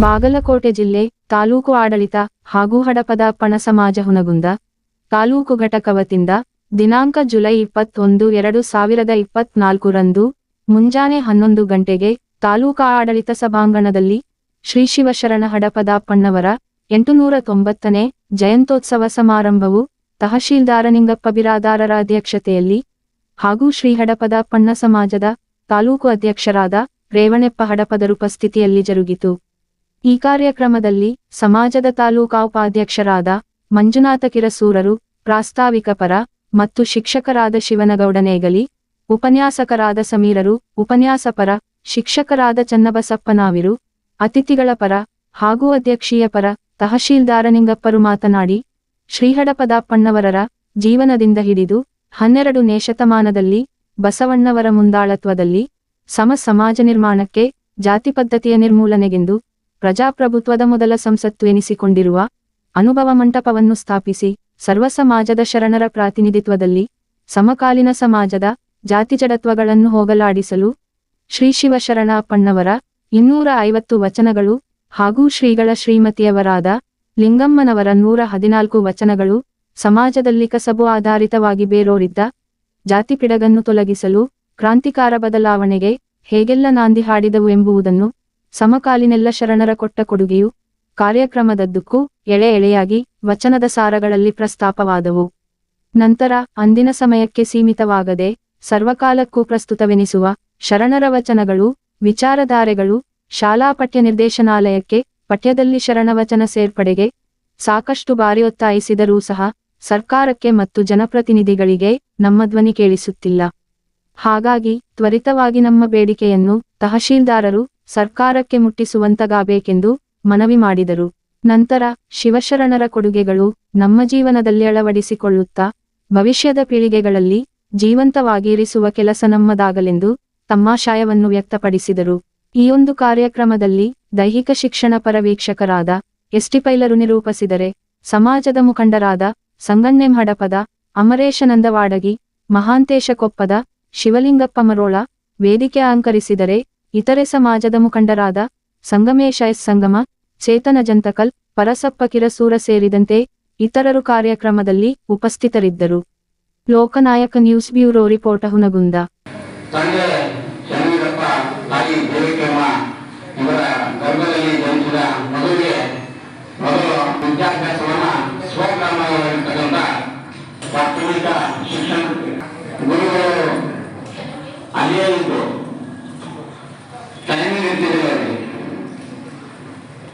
ಬಾಗಲಕೋಟೆ ಜಿಲ್ಲೆ ತಾಲೂಕು ಆಡಳಿತ ಹಾಗೂ ಹಡಪದ ಪಣ ಸಮಾಜ ಹುನಗುಂದ, ತಾಲೂಕು ಘಟಕ ವತಿಯಿಂದ ದಿನಾಂಕ ಜುಲೈ ಇಪ್ಪತ್ತೊಂದು, ಎರಡು ಸಾವಿರದ ಇಪ್ಪತ್ನಾಲ್ಕರಂದು, ಮುಂಜಾನೆ ಹನ್ನೊಂದು ಗಂಟೆಗೆ ತಾಲೂಕಾ ಆಡಳಿತ ಸಭಾಂಗಣದಲ್ಲಿ ಶ್ರೀ ಶಿವಶರಣ ಹಡಪದ ಪಣ್ಣವರ ಎಂಟುನೂರ ತೊಂಬತ್ತನೇ ಜಯಂತೋತ್ಸವ ಸಮಾರಂಭವು ತಹಶೀಲ್ದಾರ ನಿಂಗಪ್ಪ ಬಿರಾದಾರರ ಅಧ್ಯಕ್ಷತೆಯಲ್ಲಿ ಹಾಗೂ ಶ್ರೀ ಹಡಪದ ಪಣ್ಣ ಸಮಾಜದ ತಾಲೂಕು ಅಧ್ಯಕ್ಷರಾದ ರೇವಣೆಪ್ಪ ಹಡಪದರ ಉಪಸ್ಥಿತಿಯಲ್ಲಿ ಜರುಗಿತು. ಈ ಕಾರ್ಯಕ್ರಮದಲ್ಲಿ ಸಮಾಜದ ತಾಲೂಕಾ ಉಪಾಧ್ಯಕ್ಷರಾದ ಮಂಜುನಾಥ ಕಿರಸೂರರು, ಪ್ರಾಸ್ತಾವಿಕ ಪರ ಮತ್ತು ಶಿಕ್ಷಕರಾದ ಶಿವನಗೌಡನೇಗಲಿ, ಉಪನ್ಯಾಸಕರಾದ ಸಮೀರರು ಉಪನ್ಯಾಸಪರ ಶಿಕ್ಷಕರಾದ ಚನ್ನಬಸಪ್ಪನಾವಿರು, ಅತಿಥಿಗಳ ಪರ ಹಾಗೂ ಅಧ್ಯಕ್ಷೀಯ ಪರ ತಹಶೀಲ್ದಾರ ನಿಂಗಪ್ಪರು ಮಾತನಾಡಿ, ಶ್ರೀಹಡಪದಾಪ್ಪಣ್ಣವರರ ಜೀವನದಿಂದ ಹಿಡಿದು ಹನ್ನೆರಡನೇ ಶತಮಾನದಲ್ಲಿ ಬಸವಣ್ಣವರ ಮುಂದಾಳತ್ವದಲ್ಲಿ ಸಮ ಸಮಾಜ ನಿರ್ಮಾಣಕ್ಕೆ ಜಾತಿ ಪದ್ಧತಿಯ ನಿರ್ಮೂಲನೆಗೆಂದು ಪ್ರಜಾಪ್ರಭುತ್ವದ ಮೊದಲ ಸಂಸತ್ತು ಎನಿಸಿಕೊಂಡಿರುವ ಅನುಭವ ಮಂಟಪವನ್ನು ಸ್ಥಾಪಿಸಿ ಸರ್ವ ಸಮಾಜದ ಶರಣರ ಪ್ರಾತಿನಿಧಿತ್ವದಲ್ಲಿ ಸಮಕಾಲೀನ ಸಮಾಜದ ಜಾತಿ ಜಡತ್ವಗಳನ್ನು ಹೋಗಲಾಡಿಸಲು ಶ್ರೀ ಶಿವಶರಣಪ್ಪಣ್ಣವರ ಇನ್ನೂರ ಐವತ್ತು ವಚನಗಳು ಹಾಗೂ ಶ್ರೀಗಳ ಶ್ರೀಮತಿಯವರಾದ ಲಿಂಗಮ್ಮನವರ ನೂರ ಹದಿನಾಲ್ಕು ವಚನಗಳು ಸಮಾಜದಲ್ಲಿ ಕಸಬು ಆಧಾರಿತವಾಗಿ ಬೇರೋರಿದ್ದ ಜಾತಿ ಪಿಡಗನ್ನು ತೊಲಗಿಸಲು ಕ್ರಾಂತಿಕಾರ ಬದಲಾವಣೆಗೆ ಹೇಗೆಲ್ಲ ನಾಂದಿ ಹಾಡಿದವು ಎಂಬುದನ್ನು ಸಮಕಾಲೀನೆಲ್ಲ ಶರಣರ ಕೊಟ್ಟ ಕೊಡುಗೆಯು ಕಾರ್ಯಕ್ರಮದದ್ದಕ್ಕೂ ಎಳೆ ಎಳೆಯಾಗಿ ವಚನದ ಸಾರಗಳಲ್ಲಿ ಪ್ರಸ್ತಾಪವಾದವು. ನಂತರ ಅಂದಿನ ಸಮಯಕ್ಕೆ ಸೀಮಿತವಾಗದೆ ಸರ್ವಕಾಲಕ್ಕೂ ಪ್ರಸ್ತುತವೆನಿಸುವ ಶರಣರ ವಚನಗಳು, ವಿಚಾರಧಾರೆಗಳು, ಶಾಲಾ ಪಠ್ಯ ನಿರ್ದೇಶನಾಲಯಕ್ಕೆ ಪಠ್ಯದಲ್ಲಿ ಶರಣವಚನ ಸೇರ್ಪಡೆಗೆ ಸಾಕಷ್ಟು ಬಾರಿ ಒತ್ತಾಯಿಸಿದರೂ ಸಹ ಸರ್ಕಾರಕ್ಕೆ ಮತ್ತು ಜನಪ್ರತಿನಿಧಿಗಳಿಗೆ ನಮ್ಮ ಧ್ವನಿ ಕೇಳಿಸುತ್ತಿಲ್ಲ. ಹಾಗಾಗಿ ತ್ವರಿತವಾಗಿ ನಮ್ಮ ಬೇಡಿಕೆಯನ್ನು ತಹಶೀಲ್ದಾರರು ಸರ್ಕಾರಕ್ಕೆ ಮುಟ್ಟಿಸುವಂತಗಾಬೇಕೆಂದು ಮನವಿ ಮಾಡಿದರು. ನಂತರ ಶಿವಶರಣರ ಕೊಡುಗೆಗಳು ನಮ್ಮ ಜೀವನದಲ್ಲಿ ಅಳವಡಿಸಿಕೊಳ್ಳುತ್ತಾ ಭವಿಷ್ಯದ ಪೀಳಿಗೆಗಳಲ್ಲಿ ಜೀವಂತವಾಗಿರಿಸುವ ಕೆಲಸ ನಮ್ಮದಾಗಲೆಂದು ತಮ್ಮಾಶಯವನ್ನು ವ್ಯಕ್ತಪಡಿಸಿದರು. ಈ ಒಂದು ಕಾರ್ಯಕ್ರಮದಲ್ಲಿ ದೈಹಿಕ ಶಿಕ್ಷಣ ಪರವೀಕ್ಷಕರಾದ ಎಸ್ಟಿಪೈಲರು ಎಸ್ಟಿ ಪೈಲರು ನಿರೂಪಿಸಿದರೆ ಸಮಾಜದ ಮುಖಂಡರಾದ ಸಂಗಣ್ಣೆಂ ಹಡಪದ ಅಮರೇಶನಂದವಾಡಗಿ, ಮಹಾಂತೇಶ ಕೊಪ್ಪದ ಶಿವಲಿಂಗಪ್ಪ ಮರೋಳ ವೇದಿಕೆ ಅಲಂಕರಿಸಿದರೆ ಇತರೆ ಸಮಾಜದ ಮುಖಂಡರಾದ ಸಂಗಮೇಶ ಎಸ್ ಸಂಗಮ, ಚೇತನ ಜಂತಕಲ್, ಪರಸಪ್ಪ ಕಿರಸೂರ ಸೇರಿದಂತೆ ಇತರರು ಕಾರ್ಯಕ್ರಮದಲ್ಲಿ ಉಪಸ್ಥಿತರಿದ್ದರು. Lokanayaka news bureau report Hungund. ಅಲ್ಲಿಯೇ ಇದ್ದು ಟೈಮಿಂಗ್ ಇರ್ತಿದ್ರು ಅವರಿಗೆ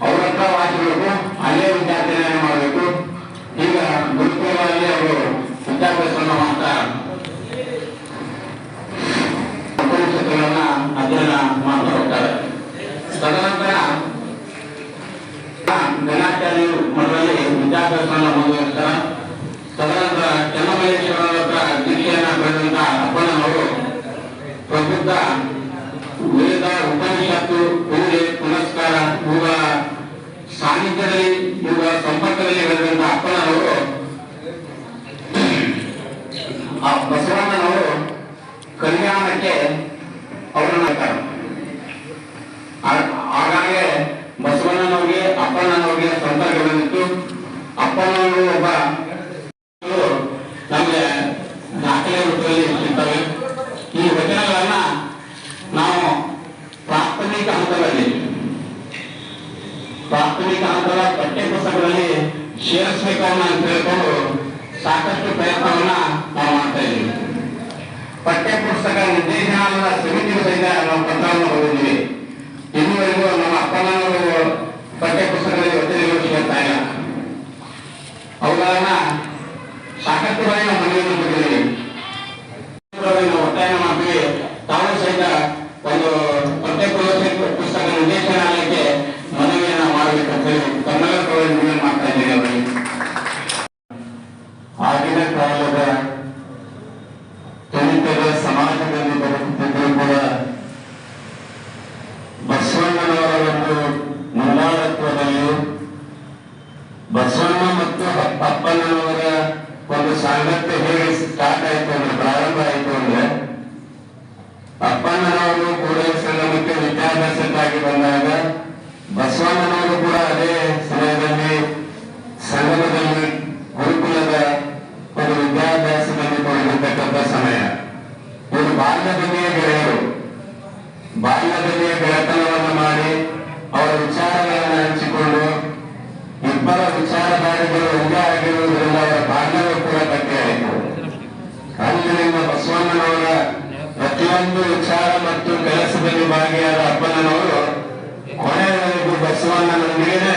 ಅವ್ರ ಹತ್ರ ವಾಸಿಸಬೇಕು ಅಲ್ಲೇ ವಿದ್ಯಾರ್ಥಿಗಳನ್ನ ಮಾಡಬೇಕು ಈಗ ಗುರುಕುಲಗಳಲ್ಲಿ ಅವರು ವಿದ್ಯಾಭ್ಯಾಸವನ್ನು ಮಾಡ್ತಾ ಉಪನಿಷತ್ತುಗಳನ್ನ ಅಧ್ಯಯನ ಮಾಡ್ತಾ ಹೋಗ್ತಾರೆ ತದನಂತರ ಗಣಾಚಾರ್ಯ ಮಠದಲ್ಲಿ ವಿದ್ಯಾಭ್ಯಾಸವನ್ನು ಮುಂದುವರಿಸ್ತಾರೆ ತದನಂತರ ಚೆನ್ನಮಲ್ಲೇಶ್ವರರ ಹತ್ರ ದೀಕ್ಷೆಯನ್ನ ಪಡೆದಂತ ಅಪ್ಪಣ್ಣನವರು ಪ್ರಬುದ್ಧ ವೇದ ಉಪನಿಷತ್ತು ಪೂಜೆ ಪುನಸ್ಕಾರ ಇವುಗಳ ಸಾನ್ನಿಧ್ಯದಲ್ಲಿ ಇವುಗಳ ಸಂಪರ್ಕದಲ್ಲಿ ಬೆಳೆದಂತ ಅಪ್ಪಣ್ಣನವರು ಆ ಬಸವಣ್ಣನವರು ಕಲ್ಯಾಣಕ್ಕೆ ಅವರನ್ನ ಹಾಕ್ತಾರೆ. ಆ- ಹಾಗಾಗಿ ಬಸವಣ್ಣನವರಿಗೆ ಅಪ್ಪಣ್ಣನವರಿಗೆ ಸಂಪರ್ಕ ಬಂದಿತ್ತು ಅಪ್ಪಣ್ಣನವರು ಒಬ್ಬ ಇವರು ನಮಗೆ ದಾಖಲೆ ರೂಪದಲ್ಲಿ ಸಿಗ್ತವೆ ಈ ವಚನಗಳನ್ನ ನಾವು ಪ್ರಾಥಮಿಕ ಹಂತದಲ್ಲಿ ಪ್ರಾಥಮಿಕ ಹಂತದ ಪಠ್ಯ ಪುಸ್ತಕಗಳಲ್ಲಿ ಸೇರಿಸಬೇಕು ಅಂತ ಹೇಳ್ಕೊಂಡು ಸಾಕಷ್ಟು ಪ್ರಯತ್ನವನ್ನ ನಾವು ಮಾಡ್ತಾ ಇದ್ದೀವಿ ಪಠ್ಯ ಪುಸ್ತಕ ನಿರ್ದೇಶನಾಲಯದ ಸಮಿತಿಗೂ ಸಹಿತ ನಾವು ಪತ್ರವನ್ನು ಬರೆದಿದ್ದೀವಿ ಇದುವರೆಗೂ ನಮ್ಮ ಅಪ್ಪನವರು ಪಠ್ಯ ಪುಸ್ತಕದಲ್ಲಿ ಒತ್ತಡಗಳು ಸಿಗುತ್ತಾ ಇಲ್ಲ ಅವುಗಳನ್ನ ಜಗತ್ತು ಹೇಗೆ ಸ್ಟಾರ್ಟ್ ಆಯ್ತು ಅಂದ್ರೆ, ಪ್ರಾರಂಭ ಆಯ್ತು ಅಂದ್ರೆ ಅಪ್ಪಣ್ಣನವರು ಕೂಡ ಸಂಗಮಕ್ಕೆ ವಿದ್ಯಾಭ್ಯಾಸಕ್ಕಾಗಿ ಬಂದಾಗ, ಬಸವಣ್ಣನವರು ಕೂಡ ಅದೇ ಸಮಯದಲ್ಲಿ ಸಂಗಮದಲ್ಲಿ ಗುರುಕುಲದ ಒಂದು ವಿದ್ಯಾಭ್ಯಾಸದಲ್ಲಿ ತೊಡಗಿರ್ತಕ್ಕಂಥ ಸಮಯ. ಒಂದು ಬಾಲ್ಯದಲ್ಲಿಯೇ ಗೆಳೆಯರು. ಬಾಲ್ಯದಲ್ಲಿಯೇ ಗೆಳೆತನವನ್ನು ಮಾಡಿ ಅವರ ವಿಚಾರಗಳನ್ನು ಹಂಚಿಕೊಂಡು, ಇಬ್ಬರ ವಿಚಾರಧಾರಿಗಳು ಒಂದೇ ಅಪ್ಪನವರ ಪ್ರತಿಯೊಂದು ವಿಚಾರ ಮತ್ತು ಕೆಲಸದಲ್ಲಿ ಭಾಗಿಯಾದ ಅಪ್ಪನವರು ಕೊನೆಯವರೆಗೂ ಬಸವಣ್ಣನೊಂದಿಗೆ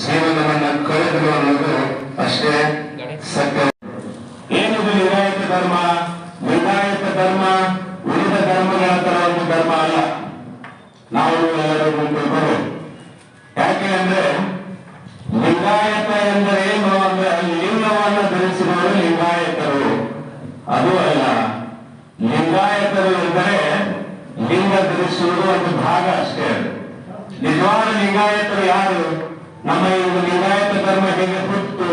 ಜೀವನವನ್ನು ಕಳೆದರು ಅನ್ನೋದು ಅಷ್ಟೇ ಸತ್ಯ. ಏನಿದು ವಿವಾಹಿತ ಧರ್ಮ? ವಿವಾಹಿತ ಧರ್ಮ ಉಳಿದ ಧರ್ಮಗಳ ತರ ಒಂದು ಧರ್ಮ ಅಲ್ಲ. ನಾವು ಎಲ್ಲರೂ ಗುಂಪಿಬ್ಬರು ಯಾಕೆ ಅಂದ್ರೆ ಲಿಂಗಾಯತ ಎಂದರೆ ಏನು? ಅಂದ್ರೆ ಲಿಂಗವನ್ನು ಧರಿಸಿರುವ ಲಿಂಗಾಯತ ಧರಿಸುವುದು ಒಂದು ಭಾಗ ಅಷ್ಟೇ ಅದು. ನಿಜವಾದ ಲಿಂಗಾಯತರು ಯಾರು? ನಮ್ಮ ಈ ಲಿಂಗಾಯತ ಧರ್ಮ ಹೇಗೆ ಹುಟ್ಟು?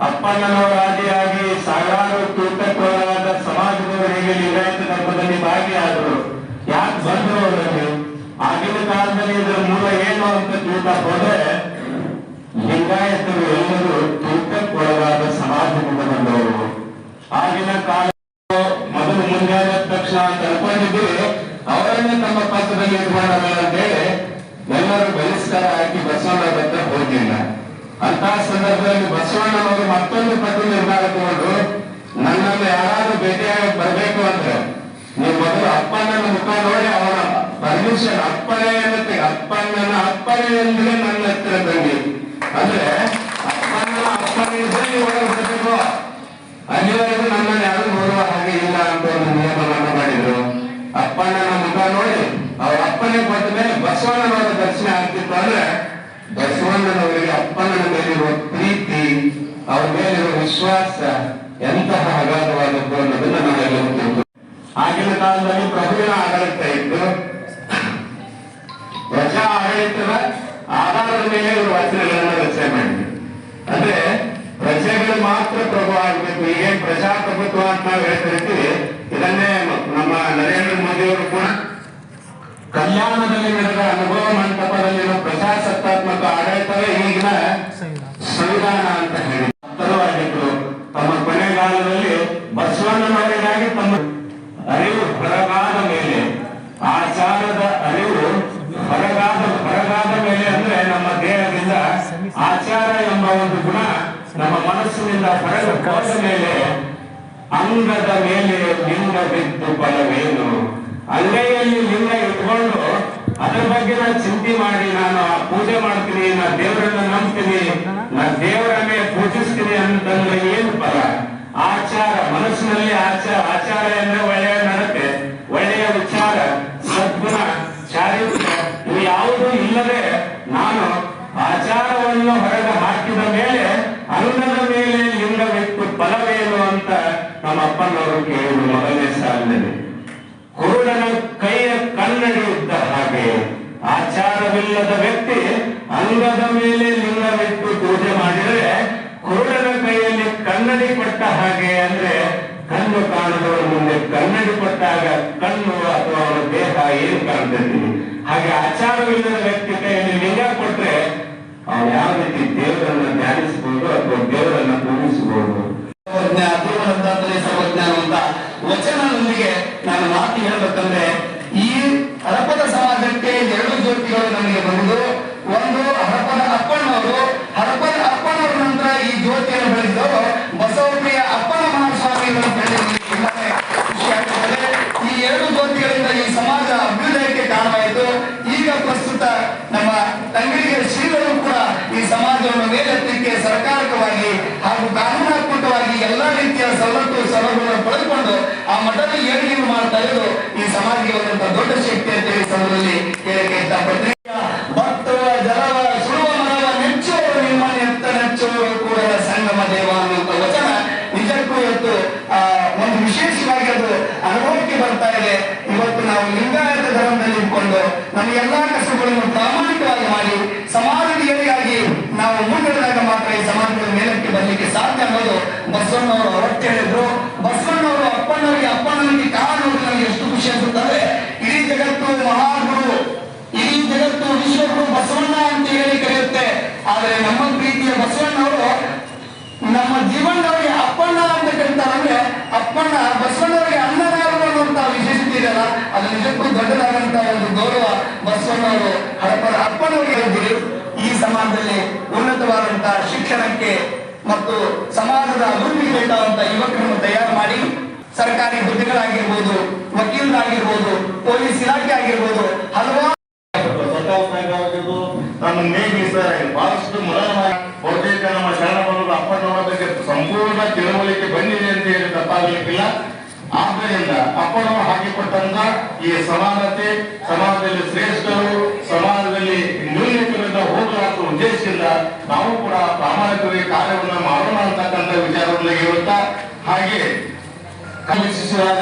ಅಪ್ಪನವರಾದಿಯಾಗಿ ಸಾವಿರಾರು ತೂಕಕ್ಕೊಳಗಾದ ಸಮಾಜದವರು ಹೇಗೆ ಲಿಂಗಾಯತ ಧರ್ಮದಲ್ಲಿ ಭಾಗಿಯಾದರು? ಯಾಕೆ ಬಂದರು ಅವರಲ್ಲಿ? ಆಗಿನ ಕಾಲದಲ್ಲಿ ಇದರ ಮೂಲ ಏನು ಅಂತ ತಿಳ್ತಾ ಹೋದ್ರೆ, ಲಿಂಗಾಯತರು ಎಲ್ಲರೂ ತೂಕಕ್ಕೊಳಗಾದ ಸಮಾಜದಿಂದ ಬಂದವರು. ಆಗಿನ ಕಾಲ ಮೊದಲು ಮುಂಜಾನೆ ಎದ್ದ ತಕ್ಷಣ ಅಂತ ಅನ್ಕೊಂಡಿದ್ದು ಅವರನ್ನೇ ತಮ್ಮ ಪಕ್ಕದಲ್ಲಿ ಅಂತ ಅಂತೇಳಿ ಎಲ್ಲರೂ ಬಹಿಷ್ಕಾರ ಹಾಕಿ ಬಸವಣ್ಣ ಹೋಗಿಲ್ಲ. ಅಂತ ಸಂದರ್ಭದಲ್ಲಿ ಬಸವಣ್ಣನವರು ಮತ್ತೊಂದು ಪಟ್ಟು ನಿರ್ಧಾರ ತಗೊಂಡು ನನ್ನನ್ನು ಯಾರಾದ್ರೂ ಭೇಟಿಯಾಗಿ ಬರಬೇಕು ಅಂದ್ರೆ ನೀವು ಮೊದಲು ಅಪ್ಪಣ್ಣನ ಮುಖ ನೋಡಿ ಅವರ ಪರ್ಮಿಷನ್ ಅಪ್ಪನೇ ಅಪ್ಪಣ್ಣನ ಅಪ್ಪನೇ ಅಂದ್ರೆ ನನ್ನ ಹತ್ತಿರ ತಂಗಿ ಅಂದ್ರೆ ಅಪ್ಪನ ಅಪ್ಪನೇ ಒಳಗೆ ಬರ್ಬೇಕು. ಅಲ್ಲಿವರೆಗೂ ನನ್ನನ್ನು ಯಾರು ನೋಡುವ ಹಾಗೆ ಇಲ್ಲ ಅಂತ ಒಂದು ನಿಯಮವನ್ನು ಅಪ್ಪಣ್ಣನ ಮುಖ ನೋಡಿ, ಅವ್ರ ಅಪ್ಪನೇ ಬಂದ ಮೇಲೆ ಬಸವಣ್ಣನವರ ದರ್ಶನ ಆಗ್ತಿತ್ತು ಅಂದ್ರೆ, ಬಸವಣ್ಣನವರಿಗೆ ಅಪ್ಪನ ಮೇಲಿರುವ ಪ್ರೀತಿ, ಅವ್ರ ಮೇಲಿರುವ ವಿಶ್ವಾಸ ಎಂತಹ ಅಗಾಧವಾದದ್ದು ಅನ್ನೋದನ್ನ ನಾವೆಲ್ಲರೂ ಆಗಿನ ಕಾಲದಲ್ಲಿ ಪ್ರಭುವಿನ ಆಡಳಿತ ಇತ್ತು. ಪ್ರಜಾ ಆಡಳಿತದ ಆಧಾರದ ಮೇಲೆ ಇವರು ವಚನಗಳನ್ನ ರಚನೆ ಮಾಡಿದ್ರು. ಅಂದ್ರೆ ಪ್ರಜೆಗಳು ಮಾತ್ರ ಪ್ರಭು ಆಗ್ಬೇಕು. ಹೀಗೆ ಪ್ರಜಾಪ್ರಭುತ್ವ ಅಂತ ನಾವು ಹೇಳ್ತಿರ್ತೀವಿ ಇದನ್ನೇ ನಮ್ಮ ನರೇಂದ್ರ ಮೋದಿ ಅವರು ಕೂಡ ಕಲ್ಯಾಣದಲ್ಲಿ ನಡೆದ ಅನುಭವ ಮಂಟಪದಲ್ಲಿನ ಪ್ರಜಾಸತ್ತಾತ್ಮಕ ಆಡಳಿತವೇ ಈಗಿನ ಸಂವಿಧಾನ ಅಂತ ಹೇಳಿ ತಮ್ಮ ತಮ್ಮ ಕೊನೆಗಾಲದಲ್ಲಿ ಬಸವಣ್ಣನವರಿಗಾಗಿ ತಮ್ಮ ಅರಿವು ಹೊರಗಾದ ಮೇಲೆ, ಆಚಾರದ ಅರಿವು ಹೊರಗಾದ ಹೊರಗಾದ ಮೇಲೆ ಅಂದ್ರೆ ನಮ್ಮ ದೇಹದಿಂದ ಆಚಾರ ಎಂಬ ಒಂದು ಗುಣ ನಮ್ಮ ಮನಸ್ಸಿನಿಂದ ಹೊರಗೆ ಹೋದ ಮೇಲೆ, ಅಂಗದ ಮೇಲೆ ಲಿಂಗ ಬಿದ್ದು ಬಲವೇನು? ಅಂಗೈಯಲ್ಲಿ ಲಿಂಗ ಇಟ್ಕೊಂಡು ಅದರ ಬಗ್ಗೆ ನಾನು ಚಿಂತೆ ಮಾಡಿ, ನಾನು ಪೂಜೆ ಮಾಡ್ತೀನಿ, ನಾ ದೇವರನ್ನ ನಂಬ್ತೀನಿ, ನಾ ದೇವರನ್ನೇ ಪೂಜಿಸ್ತೀನಿ ಅಂತಂದ್ರೆ ಏನು ಫಲ ಆಚಾರ ಮನಸ್ಸಿನಲ್ಲಿ ಆಚಾರ ಆಚಾರ ಅಂದ್ರೆ ಒಳ್ಳೆಯ ನಡತೆ ಒಳ್ಳೆಯ ವಿಚಾರ ಸದ್ಗುಣ ಚಾರಿತ್ರ್ಯ ಇವು ಯಾವುದೂ ಇಲ್ಲದೆ ನಾನು ಆಚಾರವನ್ನು ಹೊರಗೆ ಹಾಕಿದ ಮೇಲೆ ಅನ್ನದ ಮೇಲೆ ಲಿಂಗವಿಟ್ಟು ಫಲವೇನು ಅಂತ ನಮ್ಮ ಅಪ್ಪನವರು ಕೇಳಿದ್ರು ಮೊದಲನೇ ಸಾಲಿನಲ್ಲಿ ಕುರುಡನ ಕೈಯ ಕನ್ನಡಿ ಇದ್ದ ಹಾಗೆ ಆಚಾರವಿಲ್ಲದ ವ್ಯಕ್ತಿ ಅಂಗದ ಮೇಲೆ ಲಿಂಗವಿಟ್ಟು ಪೂಜೆ ಮಾಡಿದರೆ ಕುರುಡನ ಕೈಯಲ್ಲಿ ಕನ್ನಡಿ ಕೊಟ್ಟ ಹಾಗೆ ಅಂದ್ರೆ ಕಣ್ಣು ಕಾಣದವರ ಮುಂದೆ ಕನ್ನಡಿ ಕೊಟ್ಟಾಗ ಕಣ್ಣು ಅಥವಾ ಅವರ ದೇಹ ಏನು ಕಾಣ್ತೈತಿ ಹಾಗೆ ಆಚಾರವಿಲ್ಲದ ವ್ಯಕ್ತಿ ಕೈಯಲ್ಲಿ ಲಿಂಗ ಕೊಟ್ರೆ ಅವ್ರು ಯಾವ ರೀತಿ ದೇವರನ್ನ ಧ್ಯಾನಿಸಬಹುದು ಅಥವಾ ದೇವರನ್ನ ಪೂಜಿಸಬಹುದು ಅಂತ ವಚನದೊಂದಿಗೆ ನಾನು ಮಾತು ಹೇಳಬೇಕಂದ್ರೆ ಈ ಅರಪದ ಸಮಾಜಕ್ಕೆ ಎರಡು ಜ್ಯೋತಿಗಳು ನಮಗೆ ಬಂದು ಒಂದು ಹರಪದ ಅಪ್ಪಣ್ಣವರು ಅಪ್ಪನ ಅಪ್ಪನವರ ನಂತರ ಈ ಜ್ಯೋತಿಯನ್ನು ಬೆಳೆಸಿದವರು ಬಸವಪ್ರಿಯ ಅಪ್ಪನ ಮಹಾಸ್ವಾಮಿಗಳು ಅಂತ ಹೇಳಿ ನಮಗೆ ತುಂಬಾನೇ ಖುಷಿ ಈ ಎರಡು ಜ್ಯೋತಿಗಳಿಂದ ಈ ಸಮಾಜ ಅಭ್ಯುದಯಕ್ಕೆ ಕಾರಣವಾಯಿತು. ಈಗ ಪ್ರಸ್ತುತ ನಮ್ಮ ತಂಗಿಗೆ ಶ್ರೀಗಳು ಕೂಡ ಈ ಸಮಾಜವನ್ನು ಮೇಲೆತ್ತಲಿಕ್ಕೆ ಸರ್ಕಾರಕವಾಗಿ ಹಾಗೂ ಕಾನೂನಾತ್ಮಕವಾಗಿ ಎಲ್ಲಾ ರೀತಿಯ ಸವಲತ್ತು ಸೌಲಭ್ಯಗಳನ್ನು ಪಡೆದುಕೊಂಡು ಆ ಮಠದ ಏಳಿಗೆಯನ್ನು ಮಾಡ್ತಾ ಇದ್ದು ಈ ಸಮಾಜಕ್ಕೆ ದೊಡ್ಡ ಶಕ್ತಿ ಅಂತ ಹೇಳಿ ಸಮಯದಲ್ಲಿ ಹೇಳಕ್ಕೆ ಇಷ್ಟಪಡ್ತೀನಿ ಭಕ್ತವ ಜಲವ ಸುಡುವ ಮರವ ನೆಚ್ಚುವವರು ನಿಮ್ಮನ್ನು ಎತ್ತ ನೆಚ್ಚುವವರು ಕೂಡ ಸಂಗಮ ದೇವ ಅನ್ನುವಂತ ವಚನ ನಿಜಕ್ಕೂ ಇವತ್ತು ಆ ಒಂದು ವಿಶೇಷವಾಗಿ ಅದು ಅನುಭವಕ್ಕೆ ಬರ್ತಾ ಇದೆ ಇವತ್ತು ನಾವು ಲಿಂಗಾಯತ ಧರ್ಮದಲ್ಲಿ ಇಟ್ಕೊಂಡು ನಮ್ಮ ಎಲ್ಲಾ ಕಷ್ಟಗಳನ್ನು ಪ್ರಾಮಾಣಿಕವಾಗಿ ಮಾಡಿ ಸಮಾಜದ ಏಳಿಗಾಗಿ ನಾವು ಮುನ್ನಡೆದಾಗ ಮಾತ್ರ ಈ ಸಮಾಜದ ಮೇಲಕ್ಕೆ ಬರಲಿಕ್ಕೆ ಸಾಧ್ಯ ಅನ್ನೋದು ಬಸವಣ್ಣವರು ಹೊರಟ್ಟು ಹೇಳಿದ್ರು ಬಸವಣ್ಣವರು ಅಪ್ಪಣ್ಣವರಿಗೆ ಕಾರಣ ನೋಡಿ ನನಗೆ ಎಷ್ಟು ಖುಷಿ ಅನ್ಸುತ್ತಾರೆ ಇಡೀ ಜಗತ್ತು ಮಹಾಗುರು ಇಡೀ ಜಗತ್ತು ವಿಶ್ವಗುರು ಬಸವಣ್ಣ ಅಂತ ಹೇಳಿ ಕರೆಯುತ್ತೆ. ಆದರೆ ನಮ್ಮ ಪ್ರೀತಿಯ ಬಸವಣ್ಣವರು, ನಮ್ಮ ಜೀವನದವರಿಗೆ ಅಪ್ಪಣ್ಣ ಅಂತ ಕರೀತಾರಂದ್ರೆ ಅಪ್ಪಣ್ಣ ಬಸವಣ್ಣವರಿಗೆ ಅನ್ನದಾರರು ಅನ್ನುವಂತಹ ವಿಶೇಷತೆ ಇದೆಯಲ್ಲ, ಅದು ನಿಜಕ್ಕೂ ದೊಡ್ಡದಾದಂತ ಒಂದು ಗೌರವ ಬಸವಣ್ಣವರು. ಹರಪರ ಅಪ್ಪಣ್ಣವರಿಗೆ ಈ ಸಮಾಜದಲ್ಲಿ ಉನ್ನತವಾದಂತಹ ಶಿಕ್ಷಣಕ್ಕೆ ಮತ್ತು ಸಮಾಜದ ಅಭಿವೃದ್ಧಿಗೆ ಬೇಕಾದಂತ ಯುವಕರನ್ನು ತಯಾರು ಮಾಡಿ ಸರ್ಕಾರಿ ಹುದ್ದೆಗಳಾಗಿರ್ಬೋದು, ವಕೀಲರಾಗಿರ್ಬೋದು, ಪೊಲೀಸ್ ಇಲಾಖೆ ಆಗಿರ್ಬೋದು, ಹಲವಾರು ನಮ್ಮ ಮೇಘಿ ಸರ್ ಬಹಳಷ್ಟು ಮೊದಲವಾಗಿ ಬಹುತೇಕ ನಮ್ಮ ಶರಣಬಲ್ಲರು ಅಪ್ಪನವರ ಬಗ್ಗೆ ಸಂಪೂರ್ಣ ತಿಳುವಳಿಕೆ ಬಂದಿದೆ ಅಂತ ಹೇಳಿ ತಪ್ಪಾಗಲಿಕ್ಕಿಲ್ಲ. ಆದ್ದರಿಂದ ಅಪ್ಪನವರು ಹಾಕಿಕೊಟ್ಟಂತ ಈ ಸಮಾನತೆ ಸಮಾಜದಲ್ಲಿ ಶ್ರೇಷ್ಠರು, ಸಮಾಜದಲ್ಲಿ ನ್ಯೂನತೆಗಳಿಂದ ಹೋಗಲಾಗುವ ಉದ್ದೇಶದಿಂದ ನಾವು ಕೂಡ ಪ್ರಾಮಾಣಿಕವಾಗಿ ಕಾರ್ಯವನ್ನು ಮಾಡೋಣ ಅಂತಕ್ಕಂಥ ವಿಚಾರವನ್ನು ಹೇಳುತ್ತಾ, ಹಾಗೆ ಕಲಿಸಿದಾಗ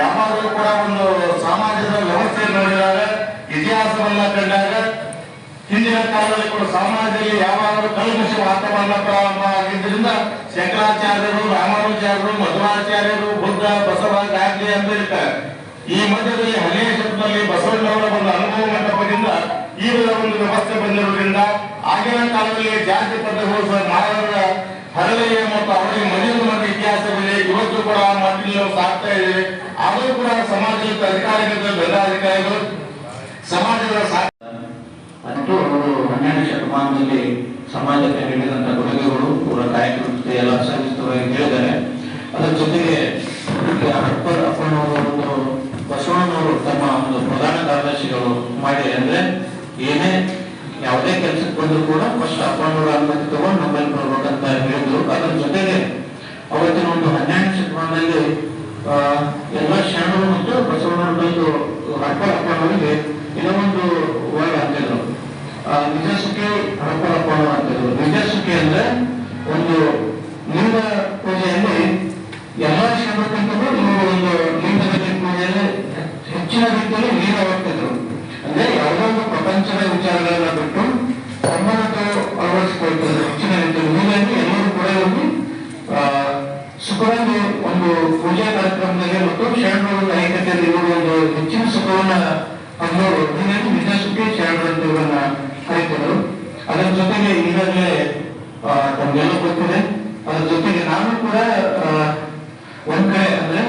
ಯಾವಾಗಲೂ ಕೂಡ ಒಂದು ಸಮಾಜದ ವ್ಯವಸ್ಥೆ ನೋಡಿದಾಗ, ಇತಿಹಾಸವನ್ನ ಕಂಡಾಗ, ಹಿಂದಿನ ಕಾಲದಲ್ಲಿ ಕೂಡ ಸಮಾಜದಲ್ಲಿ ಯಾವಾಗಲೂ ಕಲ್ಮಶ ವಾತಾವರಣ ಪ್ರಾರಂಭ ಆಗಿದ್ದರಿಂದ ಶಂಕರಾಚಾರ್ಯರು ರಾಮಾನುಚಾರ್ಯರು ಮಧ್ವಾಚಾರ್ಯರು, ಬುದ್ಧ, ಬಸವ, ಗಾಂಧಿ ಅಂಬೇಡ್ಕರ್ ಈ ಮಧ್ಯದಲ್ಲಿ ಹಳೆಯ ಶಬ್ದದಲ್ಲಿ ಬಸವಣ್ಣವರ ಒಂದು ಅನುಭವ ಮಂಟಪದಿಂದ ಈ ಒಂದು ವ್ಯವಸ್ಥೆ ಬಂದಿರೋದ್ರಿಂದ ಆಗಿನ ಕಾಲದಲ್ಲಿ ಜಾತಿ ಪದ್ಧತಿಗಳು ಹೋದ ಮಾನವರ ಹರಳೆಯ ಮತ್ತು ಅವರಿಗೆ ಮನೆಯನ್ನು ಮತ್ತು ಇತಿಹಾಸವಿದೆ. ಇವತ್ತು ಕೂಡ ಆ ಮಟ್ಟಿಗೆ ನಾವು ಸಾಕ್ತಾ ಇದೆ ಆದರೂ ಕೂಡ ಸಮಾಜದ ಅಧಿಕಾರಿಗಳು ಬೆಲ್ಲಾಧಿಕಾರಿಗಳು ಸಮಾಜದ ಅವರು ಹನ್ನೆರಡು ಶತಮಾನದಲ್ಲಿ ಸಮಾಜಕ್ಕೆ ನೀಡಿದಂತ ಕೊಡುಗೆಗಳು ಅವರ ಕಾರ್ಯಕ್ರಮಕ್ಕೆ ಎಲ್ಲ ಸಲ್ಲಿಸುತ್ತವಾಗಿ ಹೇಳಿದ್ದಾರೆ. ಅದರ ಜೊತೆಗೆ ಅಪ್ಪನವರು ಒಂದು ಬಸವಣ್ಣನವರು ತಮ್ಮ ಒಂದು ಪ್ರಧಾನ ಕಾರ್ಯದರ್ಶಿಗಳು ಮಾಡಿ ಅಂದ್ರೆ ಏನೇ ಯಾವುದೇ ಕೆಲಸಕ್ಕೆ ಬಂದರೂ ಕೂಡ ಫಸ್ಟ್ ಅಪ್ಪನವರ ಅನುಮತಿ ತಗೊಂಡು ನಮ್ಮಲ್ಲಿ ಬರ್ಬೇಕಂತ ಹೇಳಿದ್ರು. ಅದ್ರ ಜೊತೆಗೆ ಅವತ್ತಿನ ಒಂದು ಹನ್ನೆರಡು ಶತಮಾನದಲ್ಲಿ ಎಲ್ಲ ಶರಣರು ಮತ್ತು ಬಸವಣ್ಣನ ಬಂದು ಅಪ್ಪರ್ ಅಪ್ಪನವರಿಗೆ ಇನ್ನೊಂದು ವರ್ಡ್ ಅಂತಿದ್ರು ಆ, ನಿಜ ಸುಖಿ ಹರಪ್ಪ ಅಪ್ಪನವರು ಅಂತಿದ್ರು ನಿಜ ಸುಖಿ ಅಂದ್ರೆ ಒಂದು ಲಿಂಗ ಪೂಜೆಯಲ್ಲಿ ಎಲ್ಲ ಶರಣಕ್ಕಿಂತಲೂ ಒಂದು ಲಿಂಗದಲ್ಲಿ ಪೂಜೆಯಲ್ಲಿ ಹೆಚ್ಚಿನ ರೀತಿಯಲ್ಲಿ ಲೀನವಾಗ್ತಿದ್ರು ಅಂದ್ರೆ ಯಾವುದೋ ಒಂದು ಪ್ರಪಂಚದ ವಿಚಾರಗಳನ್ನ ಬಿಟ್ಟು ತಮ್ಮನ್ನು ಅಳವಡಿಸಿಕೊಳ್ತಿದ್ರು ಹೆಚ್ಚಿನ ರೀತಿಯಲ್ಲಿ ಹೀಗಾಗಿ ಎಲ್ಲರೂ ಕೂಡ ಒಂದು ಆ, ಸುಖವಾಗಿ ಒಂದು ಪೂಜಾ ಕಾರ್ಯಕ್ರಮದಲ್ಲಿ ಮತ್ತು ಶರಣರ ಐಕ್ಯತೆಯಲ್ಲಿ ಇವರು ಒಂದು ಹೆಚ್ಚಿನ ಸುಖವನ್ನ ಹೊಂದೋರು ಹೀಗಾಗಿ ನಿಜ ಸುಖಿ ಶರಣರು ಅಂತ ಇವರನ್ನ ಕರೀತಿದ್ರು ಅದರ ಜೊತೆಗೆ ಈಗಾಗಲೇ ಆ, ತಮ್ಗೆಲ್ಲ ಗೊತ್ತಿದೆ ಅದರ ಜೊತೆಗೆ ನಾನು ಕೂಡ ಆ, ಒಂದ್ ಕಡೆ ಅಂದ್ರೆ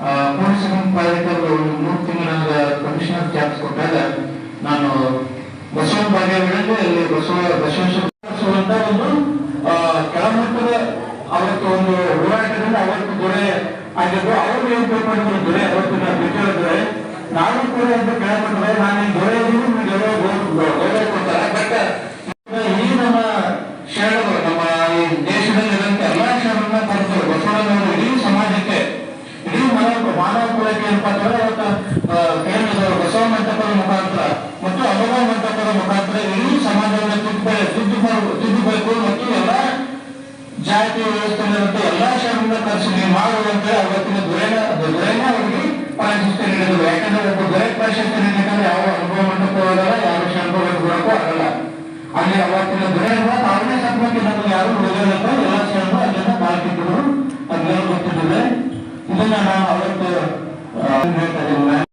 ಆ, ಪೂರ್ಣಸಂಗಮ ಪಾಲಿಕರು ಒಂದು ಮೂರು ತಿಂಗಳ ಕಮಿಷನರ್ ಚಾನ್ಸ್ ಕೊಟ್ಟಾಗ ನಾನು ಬಸವ ಭಾಗ್ಯಗಳಲ್ಲಿ ಅಲ್ಲಿ ಬಸವ ಬಸವೇಶ್ವರ ಅಂತ ಒಂದು ಕೆಳಮಟ್ಟದ ಅವತ್ತು ಒಂದು ಹೋರಾಟದಿಂದ ಅವತ್ತು ದೊರೆ ಆಗಿದ್ದು ಅವರು ದೊರೆ ಅವತ್ತು ದೊರೆ ನಾನು ಕೂಡ ಅಂತ ಕೆಳಮಟ್ಟದ ನಾನು ಕೊಡ್ತಾರೆ ಈ ನಮ್ಮ ನಮ್ಮ ಈ ಸಮಾಜಕ್ಕೆ ಇಡೀ ಮಾನವ ಮಾನವ ಕುಲಕ್ಕೆ ಬಸವ ಮುಖಾಂತರ ಮತ್ತು ಅನುಭವ ಮಂಟಪದ ಮುಖಾಂತರ ಇಡೀ ಜಾತಿ ವ್ಯವಸ್ಥೆಯಲ್ಲಿರುವಂತ ಎಲ್ಲಾ ಶರಣರನ್ನ ಖರ್ಚು ನೀವು ಮಾಡುವಂತೆ ಅವತ್ತಿನ ದೊರೆನ ದೊರೆನ ಅವರಿಗೆ ಪ್ರಾಶಸ್ತ್ಯ ನೀಡಿದ್ರು ಯಾಕಂದ್ರೆ ಒಬ್ಬ ದೊರೆ ಪ್ರಾಶಸ್ತ್ಯ ಯಾವ ಅನುಭವ ಮಂಟಪ ಹೋಗಲ್ಲ ಯಾವ ಶರಣರಿಗೆ ಬರೋಕ್ಕೂ ಆಗಲ್ಲ. ಅಲ್ಲಿ ಅವತ್ತಿನ ದೊರೆ ತಾವೇ ಸಂಪರ್ಕ ನಮಗೆ ಯಾರು ಉಳಿದಿರಲ್ಲ ಎಲ್ಲ ಶರಣರು ಅಲ್ಲಿಂದ ಕಾಲ್ಕಿದ್ರು ಅದನ್ನೆಲ್ಲ ಗೊತ್ತಿದ್ದಾರೆ ಇದನ್ನ ನಾನು ಅವತ್ತು ಹೇಳ್ತಾ ಇದ್ದೀನಿ.